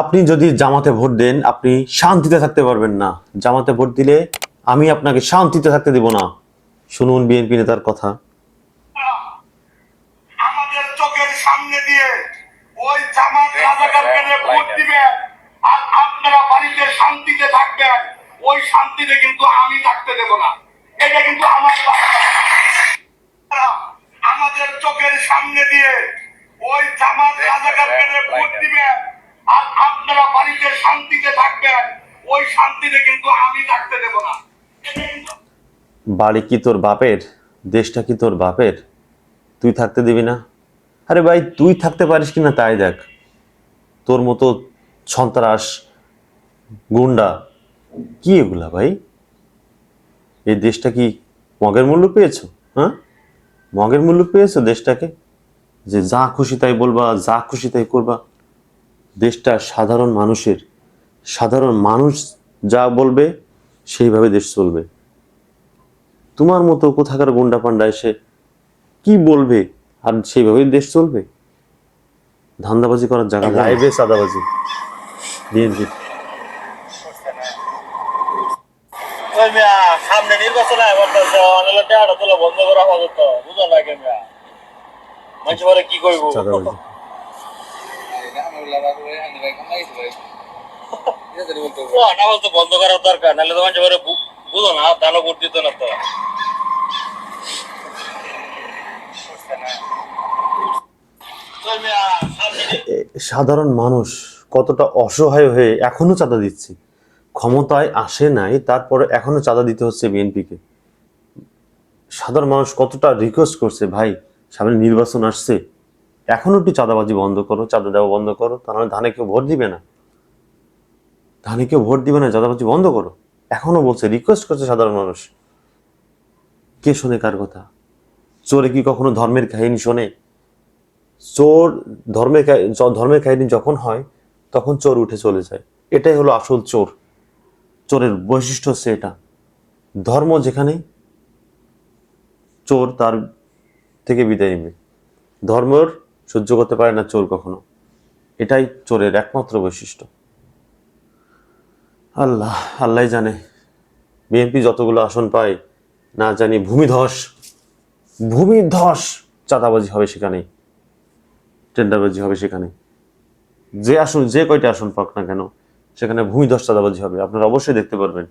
আপনি যদি জামাতে ভোট দেন, আপনি শান্তিতে থাকতে পারবেন না। জামাতে ভোট দিলে আমি আপনাকে শান্তিতে থাকতে দেব না। শুনুন বিএনপি নেতার কথা। আমাদের চোখের সামনে দিয়ে ওই জামাত রাজাকারকে ভোট দিবেন আর আপনারা বাড়িতে শান্তিতে থাকবেন, ওই শান্তিতে কিন্তু আমি থাকতে দেব না। এটা কিন্তু আমার আমাদের চোখের সামনে দিয়ে ওই জামাত রাজাকারকে ভোট আর বাড়িতে শান্তিতে থাকবেন, ওই শান্তিতে কিন্তু আমি থাকতে দেব না। বাড়ি কি তোর বাপের? দেশটা কি তোর বাপের? তুই থাকতে দিবি না? আরে ভাই, তুই থাকতে পারিস কি না তাই দেখ। তোর মতো সন্ত্রাস, গুন্ডা, কি এগুলা ভাই? এই দেশটা কি মগের মূল্য পেয়েছ হ্যাঁ? মগের মূল্য পেয়েছ দেশটাকে? যে যা খুশি তাই বলবা, যা খুশি তাই করবা। দেশটা সাধারণ মানুষের সাধারণ মানুষ যা বলবে সেইভাবে দেশ চলবে। তোমার মতো কোথাকার গুন্ডা পান্ডা এসে কি বলবে আর সেইভাবেই দেশ চলবে? ধান্দাবাজি করার জায়গা লাইভে সাদাবাজি বিএনপি। সামনে নির্বাচন বন্ধ করা হবে তো। বুঝো না মানুষ কি করব বন্ধ করার দরকার নাহলে তো মানুষ বুঝো না দানো ভোট দিত না তো। সাধারণ মানুষ কতটা অসহায় হয়ে এখনও চাঁদা দিচ্ছে? ক্ষমতায় আসে নাই তারপরে এখনও চাঁদা দিতে হচ্ছে বিএনপিকে। সাধারণ মানুষ কতটা রিকোয়েস্ট করছে ভাই সামনে নির্বাচন আসছে। এখনও একটু চাঁদাবাজি বন্ধ করো, চাঁদা দেওয়া বন্ধ করো তাহলে ধানে কেউ ভোট দিবে না। ধানে কেউ ভোট দিবে না, চাঁদাবাজি বন্ধ করো। এখনও বলছে রিকোয়েস্ট করছে সাধারণ মানুষ। কে শোনে কার কথা? চোরে কি কখনো ধর্মের কাহিনী শোনে? চোর ধর্মের ধর্মের কাহিনী যখন হয়, তখন চোর উঠে চলে যায়। এটাই হলো আসল চোর। চোরের বৈশিষ্ট্য হচ্ছে এটা। ধর্ম যেখানে, চোর তার থেকে বিদায় নেবে। ধর্মের সহ্য করতে পারে না চোর কখনো। এটাই চোরের একমাত্র বৈশিষ্ট্য। আল্লাহ আল্লাহ জানে। বিএনপি যতগুলো আসন পায়, না জানি ভূমিধস ভূমিধস চাঁদাবাজি হবে সেখানেই টেন্ডারবাজি হবে সেখানে। যে আসন, যে কয়টা আসন পাক না কেন, সেখানে ভূমিধস চাঁদাবাজি হবে। আপনারা অবশ্যই দেখতে পারবেন।